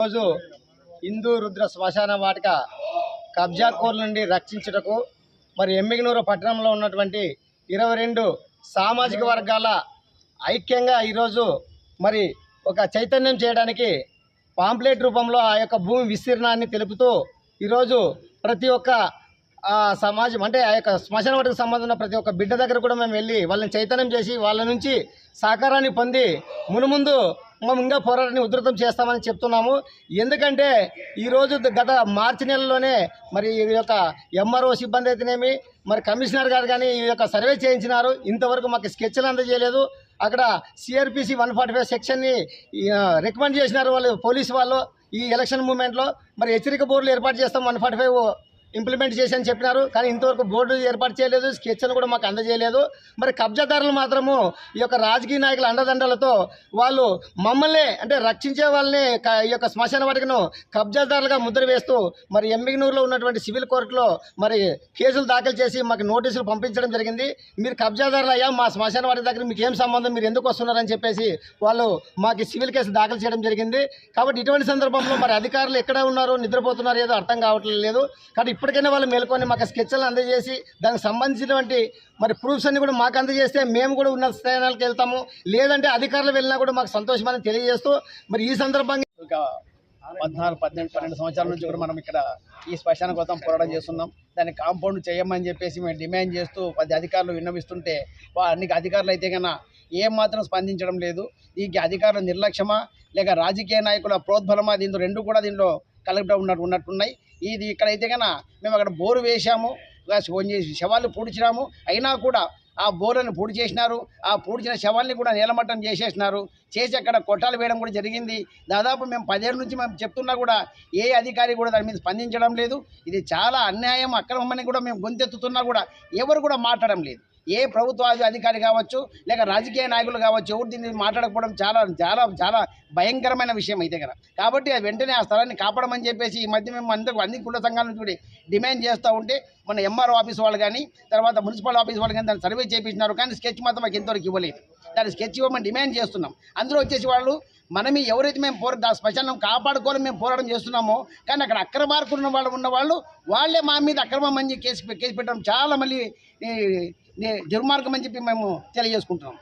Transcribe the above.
రోజు హిందూ రుద్ర శ్మశాన వాటిక కబ్జా కోర్ నుండి రక్షించుటకు మరి ఎమ్మిగనూరు పట్టణంలో ఉన్నటువంటి ఇరవై రెండు సామాజిక వర్గాల ఐక్యంగా ఈరోజు మరి ఒక చైతన్యం చేయడానికి పాంప్లెట్ రూపంలో ఆ యొక్క భూమి విస్తీర్ణాన్ని తెలుపుతూ ఈరోజు ప్రతి ఒక్క సమాజం అంటే ఆ యొక్క శ్మశాన వాటికి సంబంధం ప్రతి ఒక్క బిడ్డ దగ్గర కూడా మేము వెళ్ళి వాళ్ళని చైతన్యం చేసి వాళ్ళ నుంచి సహకారాన్ని పొంది మునుముందు మేము ఇంకా పోరాటాన్ని ఉధృతం చేస్తామని చెప్తున్నాము. ఎందుకంటే ఈరోజు గత మార్చి నెలలోనే మరి ఈ యొక్క ఎంఆర్ఓ సిబ్బంది అయితేనేమి మరి కమిషనర్ గారు కానీ ఈ యొక్క సర్వే చేయించినారు. ఇంతవరకు మాకు స్కెచ్లు అందజేయలేదు. అక్కడ సిఆర్పిసి వన్ ఫార్టీ ఫైవ్ సెక్షన్ని రికమెండ్ చేసినారు వాళ్ళు పోలీసు వాళ్ళు ఈ ఎలక్షన్ మూమెంట్లో. మరి హెచ్చరిక బోర్డులు ఏర్పాటు చేస్తాం వన్ ఫార్టీ ఫైవ్ ఇంప్లిమెంట్ చేసి అని చెప్పినారు. కానీ ఇంతవరకు బోర్డు ఏర్పాటు చేయలేదు స్కెచ్లు కూడా మాకు అందజేయలేదు. మరి కబ్జాదారులు మాత్రము ఈ యొక్క రాజకీయ నాయకుల అండదండలతో వాళ్ళు మమ్మల్ని అంటే రక్షించే వాళ్ళని ఈ యొక్క శ్మశాన వాటికను కబ్జాదారులుగా ముద్ర వేస్తూ మరి ఎంబిగనూరులో ఉన్నటువంటి సివిల్ కోర్టులో మరి కేసులు దాఖలు చేసి మాకు నోటీసులు పంపించడం జరిగింది. మీరు కబ్జాదారులు అయ్యా మా శ్మశాన వాటి దగ్గర మీకు ఏం సంబంధం మీరు ఎందుకు వస్తున్నారని చెప్పేసి వాళ్ళు మాకు సివిల్ కేసు దాఖలు చేయడం జరిగింది. కాబట్టి ఇటువంటి సందర్భంలో మరి అధికారులు ఎక్కడ ఉన్నారో నిద్రపోతున్నారు ఏదో అర్థం కావట్లేదు. కానీ కాబట్టి ఇప్పటికైనా వాళ్ళు మేల్కొని మాకు స్కెచ్లను అందజేసి దానికి సంబంధించినటువంటి మరి ప్రూఫ్స్ అన్ని కూడా మాకు అందజేస్తే మేము కూడా ఉన్న స్థానాలకు వెళ్తాము. లేదంటే అధికారులు వెళ్ళినా కూడా మాకు సంతోషమని తెలియజేస్తూ మరి ఈ సందర్భంగా ఒక పద్నాలుగు పద్దెనిమిది పన్నెండు సంవత్సరాల నుంచి కూడా మనం ఇక్కడ ఈ శ్మశాన కోసం పోరాటం చేస్తున్నాం. దాన్ని కాంపౌండ్ చేయమని చెప్పేసి మేము డిమాండ్ చేస్తూ పది అధికారులు విన్నవిస్తుంటే అన్ని అధికారులు అయితే కన్నా ఏమాత్రం స్పందించడం లేదు. ఈ అధికారుల నిర్లక్ష్యమా? లేక రాజకీయ నాయకుల ప్రోద్బలమా? దీంతో రెండు కూడా దీంట్లో కలెక్టర్ ఉన్నట్టు ఉన్నట్టున్నాయి. ఇది ఇక్కడైతే కన్నా మేము అక్కడ బోరు వేశాము. ఫోన్ చేసి శవాలు పూడ్చినాము. అయినా కూడా ఆ బోర్లను పూడి చేసినారు. ఆ పూడ్చిన శవాల్ని కూడా నీలమట్టం చేసేసినారు. చేసి అక్కడ కొట్టాలు వేయడం కూడా జరిగింది. దాదాపు మేము పదేళ్ళ నుంచి మేము చెప్తున్నా కూడా ఏ అధికారి కూడా దాని మీద స్పందించడం లేదు. ఇది చాలా అన్యాయం అక్రమమని కూడా మేము గొంతెత్తుతున్నా కూడా ఎవరు కూడా మాట్లాడడం లేదు. ఏ ప్రభుత్వ అధికారి కావచ్చు లేక రాజకీయ నాయకులు కావచ్చు ఎవరు దీన్ని మాట్లాడకపోవడం చాలా చాలా చాలా భయంకరమైన విషయం అయితే కదా. కాబట్టి అది వెంటనే ఆ స్థలాన్ని కాపాడమని చెప్పేసి ఈ మధ్య మేము అందరూ అన్ని కుల సంఘాల నుంచి కూడా డిమాండ్ చేస్తూ ఉంటే మన ఎంఆర్ఓ ఆఫీస్ వాళ్ళు కానీ తర్వాత మున్సిపల్ ఆఫీస్ వాళ్ళు కానీ దాన్ని సర్వే చేయించినారు కానీ స్కెచ్ మాత్రం మాకు ఇంతవరకు ఇవ్వలేదు. దాన్ని స్కెచ్ ఇవ్వమని డిమాండ్ చేస్తున్నాం. అందులో వచ్చేసి వాళ్ళు మనమే ఎవరైతే మేము పోరా దా శ్మశానం కాపాడుకోవాలని మేము పోరాటం చేస్తున్నామో కానీ అక్కడ అక్రమార్కులు ఉన్న వాళ్ళు ఉన్న వాళ్ళు వాళ్ళే మా మీద అక్రమం అని కేసు కేసు పెట్టడం చాలా మళ్ళీ దుర్మార్గం అని చెప్పి మేము తెలియజేసుకుంటున్నాం.